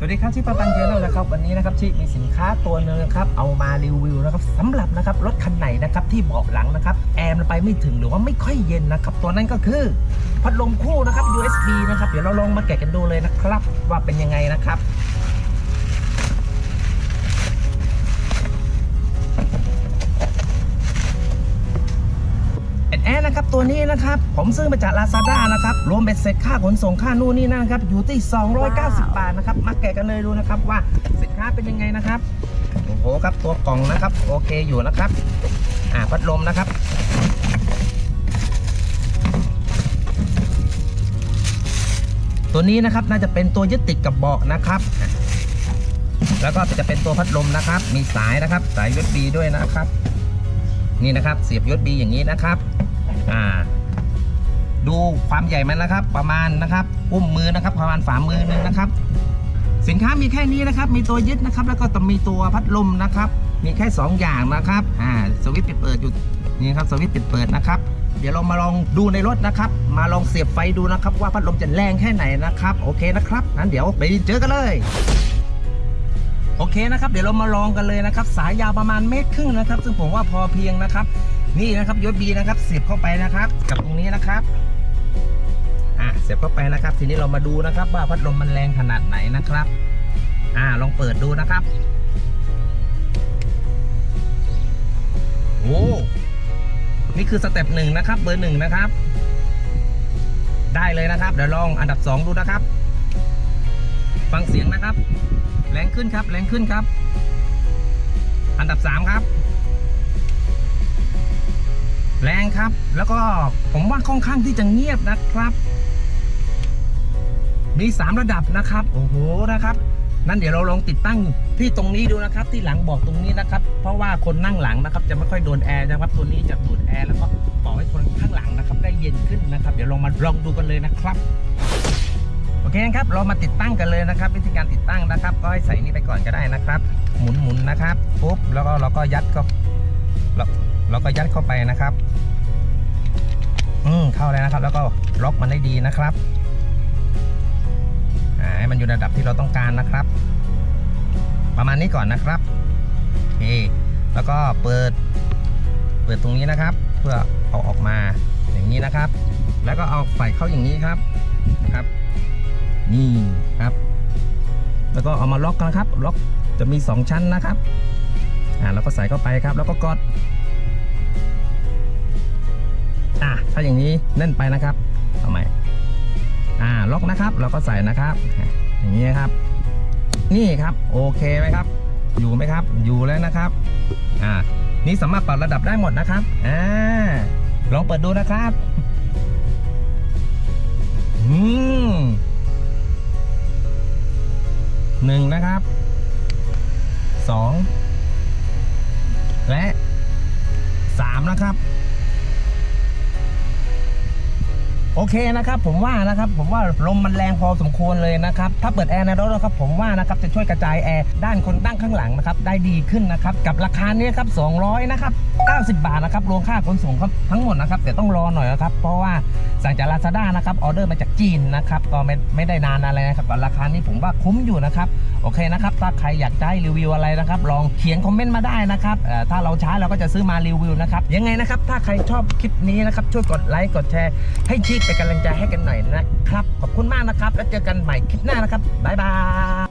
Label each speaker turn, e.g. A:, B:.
A: สวัสดีครับที่ปาปันเจนนะครับวันนี้นะครับที่มีสินค้าตัวหนึงนะครับเอามารีวิวนะครับสำหรับนะครับรถคันไหนนะครับที่เบาะหลังนะครับแอร์มันไปไม่ถึงหรือว่าไม่ค่อยเย็นนะครับตัวนั้นก็คือพัดลมคู่นะครับ USB นะครับเดี๋ยวเราลองมาแกะกันดูเลยนะครับ ว่าเป็นยังไงนะครับแอนแอนนะครับตัวนี้นะครับผมซื้อมาจาก Lazada นะครับรวมเบ็ดเสร็จค่าขนส่งค่านู่นนี่นั่นนะครับอยู่ที่ 290 บาทนะครับมาแกันเลยดูนะครับว่าสินค้าเป็นยังไงนะครับโอ้โหครับตัวกล่องนะครับ โอเคอยู่นะครับอ่าพัดลมนะครับตัวนี้นะครับน่าจะเป็นตัวยึดติดกับเบาะนะครับ แล้วก็จะเป็นตัวพัดลมนะครับ มีสายนะครับ สาย USB ด้วยนะครับ นี่นะครับเสียบ USB อย่างนี้นะครับอ่าดูความใหญ่มันนะครับ ประมาณนะครับอุ้มมือนะครับ ประมาณฝ่ามือหนึงนะครับ สินค้ามีแค่นี้นะครับ มีตัวยึดนะครับ แล้วก็ต้องมีตัวพัดลมนะครับ มีแค่ 2 อย่างนะครับ อ่า สวิตช์ปิดเปิดอยู่นี่ครับ สวิตช์ปิดเปิดนะครับ เดี๋ยวเรามาลองดูในรถนะครับ มาลองเสียบไฟดูนะครับ ว่าพัดลมจะแรงแค่ไหนนะครับ โอเคนะครับ นั้นเดี๋ยวไปเจอกันเลยโอเคนะครับ เดี๋ยวเรามาลองกันเลยนะครับ สายยาวประมาณเมตรครึ่งนะครับ ซึ่งผมว่าพอเพียงนะครับ นี่นะครับยศบีนะครับเสียบเข้าไปนะครับ กับตรงนี้นะครับ สียบเข้าไปนะครับ ทีนี้เรามาดูนะครับ ว่าพัดลมมันแรงขนาดไหนนะครับ อ่าลองเปิดดูนะครับ โอ้นี่คือสเต็ปหนึ่งนะครับ เบอร์หนึ่งนะครับ ได้เลยนะครับ เดี๋ยวลองอันดับสองดูนะครับ ฟังเสียงนะครับ แรงขึ้นครับ แรงขึ้นครับ อันดับสามครับแรงครับ แล้วก็ผมว่าค่อนข้างที่จะเงียบนะครับ มี 3 ระดับนะครับ โอ้โหนะครับนั่นเดี๋ยวเราลองติดตั้งที่ตรงนี้ดูนะครับ ที่หลังบอกตรงนี้นะครับ เพราะว่าคนนั่งหลังนะครับ จะไม่ค่อยโดนแอร์นะครับ ตัวนี้จะดูดแอร์แล้วก็ต่อให้คนข้างหลังนะครับ ได้เย็นขึ้นนะครับ เดี๋ยวลองมาลองดูกันเลยนะครับโอเคครับ เรามาติดตั้งกันเลยนะครับ วิธีการติดตั้งนะครับ ก็ให้ใส่นี่ไปก่อนก็ได้นะครับ หมุนหมุนๆนะครับปุ๊บแล้วก็เราก็ยัดเข้าเราเราก็ยัดเข้าไปนะครับ อืมเข้าแล้วนะครับ แล้วก็ล็อกมันได้ดีนะครับ ให้มันอยู่ในระดับที่เราต้องการนะครับ ประมาณนี้ก่อนนะครับโอเคแล้วก็เปิด เปิดตรงนี้นะครับ เพื่อเอาออกมาอย่างนี้นะครับ แล้วก็เอาใส่เข้าอย่างนี้ครับครับ นี่ครับ แล้วก็เอามาล็อกกันครับ ล็อกจะมี 2 ชั้นนะครับอ่าแล้วก็ใส่เข้าไปครับ แล้วก็กดอะถ้าอย่างนี้แน่นไปนะครับเอาใหม่ อ่าล็อกนะครับ เราก็ใส่นะครับ อย่างนี้ครับ นี่ครับโอเคไหมครับ อยู่ไหมครับ อยู่แล้วนะครับอ่านี่สามารถปรับระดับได้หมดนะครับอ่าลองเปิดดูนะครับอืมหนึ่งนะครับสองและสามนะครับ โอเคนะครับผมว่านะครับผมว่าลมมันแรงพอสมควรเลยนะครับถ้าเปิดแอร์ในรถนะครับผมว่านะครับจะช่วยกระจายแอร์ด้านคนตั้งข้างหลังนะครับได้ดีขึ้นนะครับกับราคานี้ครับ200นะครับ90 บาทนะครับรวมค่าขนส่งครับทั้งหมดนะครับแต่ต้องรอหน่อยนะครับเพราะว่าสั่งจาก Lazada นะครับออเดอร์มาจากจีนนะครับก็ไม่ไม่ได้นานอะไรนะครับแต่ราคานี้ผมว่าคุ้มอยู่นะครับโอเคนะครับถ้าใครอยากจะให้รีวิวอะไรนะครับลองเขียนคอมเมนต์มาได้นะครับถ้าเราใช้เราก็จะซื้อมารีวิวนะครับยังไงนะครับถ้าใครชอบคลิปนี้นะครับช่วยกดไลค์กดแชร์ให้ชีพเป็นกำลังใจให้กันหน่อยนะครับ ขอบคุณมากนะครับ แล้วเจอกันใหม่คลิปหน้านะครับบ๊ายบาย